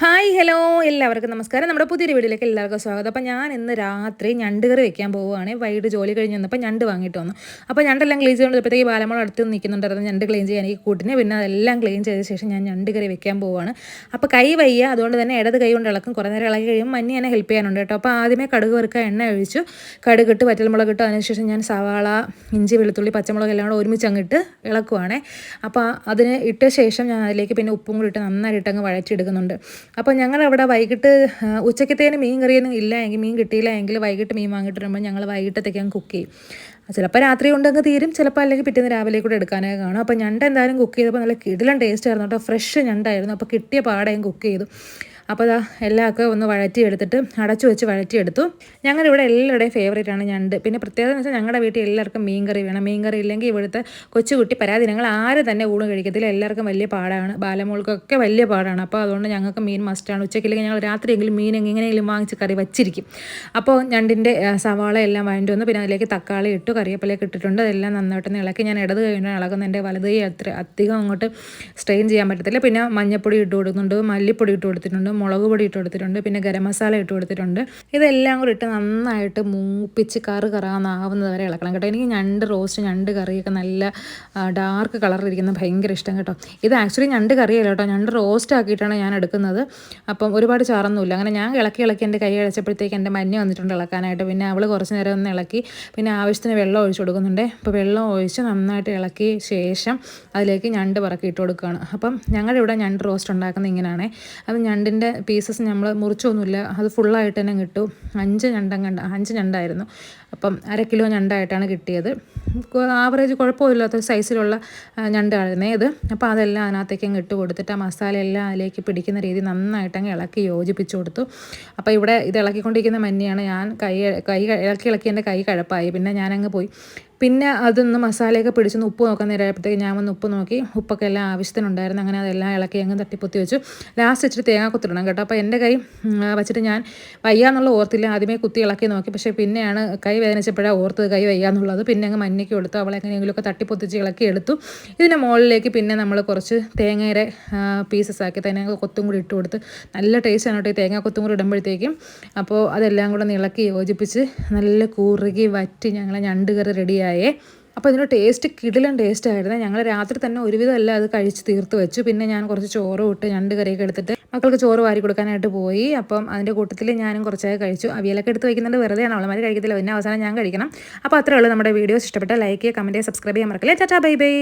Hi hello. എല്ലാവർക്കും നമസ്കാരം. നമ്മുടെ പുതിയൊരു വീട്ടിലേക്ക് എല്ലാവർക്കും സ്വാഗതം. അപ്പോൾ ഞാൻ ഇന്ന് രാത്രി ഞണ്ട് കറി വെക്കാൻ പോവുകയാണ്. വൈകിട്ട് ജോലി കഴിഞ്ഞ് വന്നപ്പോൾ ഞണ്ട് വാങ്ങിയിട്ട് വന്നു. അപ്പോൾ ഞണ്ടെല്ലാം ക്ലീൻ ചെയ്തുകൊണ്ടിപ്പോഴത്തേക്ക് ബാലമോൾ അടുത്ത് നിൽക്കുന്നുണ്ടായിരുന്നു. ഞണ്ട് ക്ലീൻ ചെയ്യാൻ എനിക്ക് കൂട്ടിന്. പിന്നെ അതെല്ലാം ക്ലീൻ ചെയ്ത ശേഷം ഞാൻ ഞണ്ട് കറി വെക്കാൻ പോവുകയാണ്. അപ്പോൾ കൈ വയ്യ. അതുകൊണ്ട് തന്നെ ഇടത് കൈ കൊണ്ട് ഇളക്കും. കുറേ നേരം ഇളകി കഴിയുമ്പോൾ മഞ്ഞ എന്നെ ഹെൽപ്പ് ചെയ്യാനുണ്ട് കേട്ടോ. അപ്പോൾ ആദ്യമേ കടുക് വറുക്കുക എണ്ണ ഒഴിച്ചു. കടുക് ഇട്ട് വറ്റൽമുളക് ഇട്ട്. അതിനുശേഷം ഞാൻ സവാള ഇഞ്ചി വെളുത്തുള്ളി പച്ചമുളക് എല്ലാം കൂടെ ഒരുമിച്ച് അങ്ങിട്ട് ഇളക്കുവാണേ. അപ്പോൾ അതിന് ഇട്ട ശേഷം ഞാൻ അതിലേക്ക് പിന്നെ ഉപ്പും കൂടി ഇട്ട് നന്നായിട്ട് അങ്ങ് വഴറ്റിയെടുക്കുന്നുണ്ട്. അപ്പോൾ ഞങ്ങളവിടെ വൈകിട്ട് ഉച്ചക്കത്തേന് മീൻ കറിയൊന്നും ഇല്ല എങ്കിൽ മീൻ കിട്ടിയില്ല എങ്കിൽ വൈകിട്ട് മീൻ വാങ്ങിയിട്ട് വരുമ്പോൾ ഞങ്ങൾ വൈകിട്ടത്തേക്ക് അങ്ങ് കുക്ക് ചെയ്യും. ചിലപ്പോൾ രാത്രി ഉണ്ടെങ്കിൽ തീരും ചിലപ്പോൾ അല്ലെങ്കിൽ പിറ്റേന്ന് രാവിലെ കൂടെ എടുക്കാനൊക്കെ കാണും. അപ്പോൾ ഞണ്ട് എന്തായാലും കുക്ക് ചെയ്തപ്പോൾ നല്ല കിടിലം ടേസ്റ്റ് ആയിരുന്നു കേട്ടോ. ഫ്രഷ് ഞണ്ടായിരുന്നു. അപ്പോൾ കിട്ടിയ പാടയും കുക്ക് ചെയ്തു. അപ്പോൾ അതാ എല്ലാമൊക്കെ ഒന്ന് വഴറ്റിയെടുത്തിട്ട് അടച്ചു വെച്ച് വഴറ്റിയെടുത്തു ഞങ്ങളുടെ ഇവിടെ എല്ലാവരുടെയും ഫേവറേറ്റ് ആണ് ഞണ്ട്. പിന്നെ പ്രത്യേകത വെച്ചാൽ ഞങ്ങളുടെ വീട്ടിൽ എല്ലാവർക്കും മീൻ കറി വേണം. മീൻ കറി ഇല്ലെങ്കിൽ ഇവിടുത്തെ കൊച്ചുകുട്ടി പരാതി ഞങ്ങൾ ആരും തന്നെ ഊണ് കഴിക്കത്തില്ല. എല്ലാവർക്കും വലിയ പാടാണ്. ബാലമോൾക്കൊക്കെ വലിയ പാടാണ്. അപ്പോൾ അതുകൊണ്ട് ഞങ്ങൾക്ക് മീൻ മസ്റ്റാണ് ഉച്ചയ്ക്കില്ലെങ്കിൽ ഞങ്ങൾ രാത്രിയെങ്കിലും മീൻ എങ്ങനെയെങ്കിലും വാങ്ങിച്ച് കറി വച്ചിരിക്കും. അപ്പോൾ ഞണ്ടിന്റെ സവാള എല്ലാം വഴണ്ടി വന്നു. പിന്നെ അതിലേക്ക് തക്കാളി ഇട്ടു. കറിയപ്പലേക്ക് ഇട്ടിട്ടുണ്ട്. അതെല്ലാം നന്നായിട്ട് ഇളക്കി. ഞാൻ ഇടത് കഴിഞ്ഞാൽ ഇളകുന്ന എന്റെ വലത് അത്ര അധികം അങ്ങോട്ട് സ്ട്രെയിൻ ചെയ്യാൻ പറ്റത്തില്ല. പിന്നെ മഞ്ഞപ്പൊടി ഇട്ട് കൊടുക്കുന്നുണ്ട്. മല്ലിപ്പൊടി ഇട്ട് കൊടുത്തിട്ടുണ്ട്. മുളക് പൊടി ഇട്ട് കൊടുത്തിട്ടുണ്ട് പിന്നെ ഗരം മസാല ഇട്ട് കൊടുത്തിട്ടുണ്ട്. ഇതെല്ലാം കൂടി ഇട്ട് നന്നായിട്ട് മൂപ്പിച്ച് കറ് കറാന്നാവുന്നത് വരെ ഇളക്കണം കേട്ടോ. എനിക്ക് ഞണ്ട് റോസ്റ്റ് ഞണ്ട് കറിയൊക്കെ നല്ല ഡാർക്ക് കളറിലിരിക്കുന്ന ഭയങ്കര ഇഷ്ടം കേട്ടോ. ഇത് ആക്ച്വലി ഞണ്ട് കറിയല്ല കേട്ടോ. ഞണ്ട് റോസ്റ്റ് ആക്കിയിട്ടാണ് ഞാൻ എടുക്കുന്നത്. അപ്പം ഒരുപാട് ചാറൊന്നുമില്ല. അങ്ങനെ ഞാൻ ഇളക്കി ഇളക്കി എന്റെ കൈ അടച്ചപ്പോഴത്തേക്ക് എന്റെ മഞ്ഞ വന്നിട്ടുണ്ട് ഇളക്കാനായിട്ട്. പിന്നെ അവൾ കുറച്ച് നേരം ഒന്ന് ഇളക്കി പിന്നെ ആവശ്യത്തിന് വെള്ളം ഒഴിച്ച് കൊടുക്കുന്നുണ്ട്. അപ്പോൾ വെള്ളം ഒഴിച്ച് നന്നായിട്ട് ഇളക്കി ശേഷം അതിലേക്ക് ഞണ്ട് പറക്കി ഇട്ട് കൊടുക്കുകയാണ്. അപ്പം ഞങ്ങളുടെ ഇവിടെ ഞണ്ട് റോസ്റ്റ് ഉണ്ടാക്കുന്നത് ഇങ്ങനെയാണ്. അത് ഞണ്ടിന്റെ പീസസ് നമ്മൾ മുറിച്ചൊന്നുമില്ല. അത് ഫുള്ളായിട്ട് തന്നെ കിട്ടും. അഞ്ച് ഞണ്ടം കണ്ട അഞ്ച് ഞണ്ടായിരുന്നു. അപ്പം അര കിലോ ഞണ്ടായിട്ടാണ് കിട്ടിയത്. ആവറേജ് കുഴപ്പമില്ലാത്ത സൈസിലുള്ള ഞണ്ടായിരുന്നേ ഇത്. അപ്പോൾ അതെല്ലാം അതിനകത്തേക്ക് അങ്ങ് ഇട്ട് കൊടുത്തിട്ട് ആ മസാല എല്ലാം അതിലേക്ക് പിടിക്കുന്ന രീതി നന്നായിട്ട് അങ്ങ് ഇളക്കി യോജിപ്പിച്ച് കൊടുത്തു. അപ്പോൾ ഇവിടെ ഇത് ഇളക്കിക്കൊണ്ടിരിക്കുന്ന മഞ്ഞയാണ് ഞാൻ കൈ കൈ ഇളക്കി ഇളക്കി എന്റെ കൈ കഴപ്പായി. പിന്നെ ഞാനങ്ങ് പോയി പിന്നെ അതൊന്ന് മസാലയൊക്കെ പിടിച്ചൊന്ന് ഉപ്പ് നോക്കാൻ നേരമായപ്പോഴത്തേക്ക് ഞാൻ വന്ന് ഉപ്പ് നോക്കി. ഉപ്പൊക്കെ എല്ലാം ആവശ്യത്തിനുണ്ടായിരുന്നു. അങ്ങനെ അതെല്ലാം ഇളക്കി അങ്ങ് തട്ടിപ്പൊത്തി വെച്ചു. ലാസ്റ്റ് വെച്ചിട്ട് തേങ്ങ കുത്തിടണം കേട്ടോ. അപ്പോൾ എന്റെ കൈ വച്ചിട്ട് ഞാൻ വയ്യാന്നുള്ള ഓർത്തില്ല. ആദ്യമേ കുത്തി ഇളക്കി നോക്കി. പക്ഷേ പിന്നെയാണ് കൈ വേദനിച്ചപ്പോഴാണ് ഓർത്തത് കൈ വയ്യാന്നുള്ളത്. പിന്നെ അങ്ങ് മഞ്ഞയ്ക്ക് കൊടുത്തു. അവളെ എങ്ങനെയെങ്കിലുമൊക്കെ തട്ടിപ്പൊത്തിച്ച് ഇളക്കി എടുത്തു. ഇതിന്റെ മുകളിലേക്ക് പിന്നെ നമ്മൾ കുറച്ച് തേങ്ങയുടെ പീസസ് ആക്കി തേങ്ങ കൊത്തും കൂടി ഇട്ട് കൊടുത്ത് നല്ല ടേസ്റ്റാണ് കേട്ടോ ഈ തേങ്ങ കൊത്തും കൂടി ഇടുമ്പോഴത്തേക്കും. അപ്പോൾ അതെല്ലാം കൂടെ ഒന്ന് ഇളക്കി യോജിപ്പിച്ച് നല്ല കൂറുകി വറ്റി ഞങ്ങളെ ഞണ്ട് കറി റെഡിയായി റെഡിയായേ അപ്പോൾ ഇതിന്റെ ടേസ്റ്റ് കിടിലൻ ടേസ്റ്റ് ആയിരുന്നു. ഞങ്ങൾ രാത്രി തന്നെ ഒരുവിധം അല്ല അത് കഴിച്ച് തീർത്ത് വെച്ചു. പിന്നെ ഞാൻ കുറച്ച് ചോറ് ഇട്ട് ഞണ്ട് കറിയൊക്കെ എടുത്തിട്ട് മക്കൾക്ക് ചോറ് വാരി കൊടുക്കാനായിട്ട് പോയി. അപ്പം അതിന്റെ കൂട്ടത്തിൽ ഞാനും കുറച്ചായി കഴിച്ചു. അവിയലൊക്കെ എടുത്ത് വയ്ക്കുന്നുണ്ട് വെറുതെ അവളമാർ കഴിക്കത്തില്ല. പിന്നെ അവസാനം ഞാൻ കഴിക്കണം. അപ്പോൾ അത്രേ ഉള്ളൂ നമ്മുടെ വീഡിയോസ്. ഇഷ്ടപ്പെട്ട ലൈക്ക് ചെയ്യുക കമന്റ് ചെയ്യുക സബ്സ്ക്രൈബ് ചെയ്യാൻ മറക്കില്ല. ചാറ്റാ ബൈ ബൈ.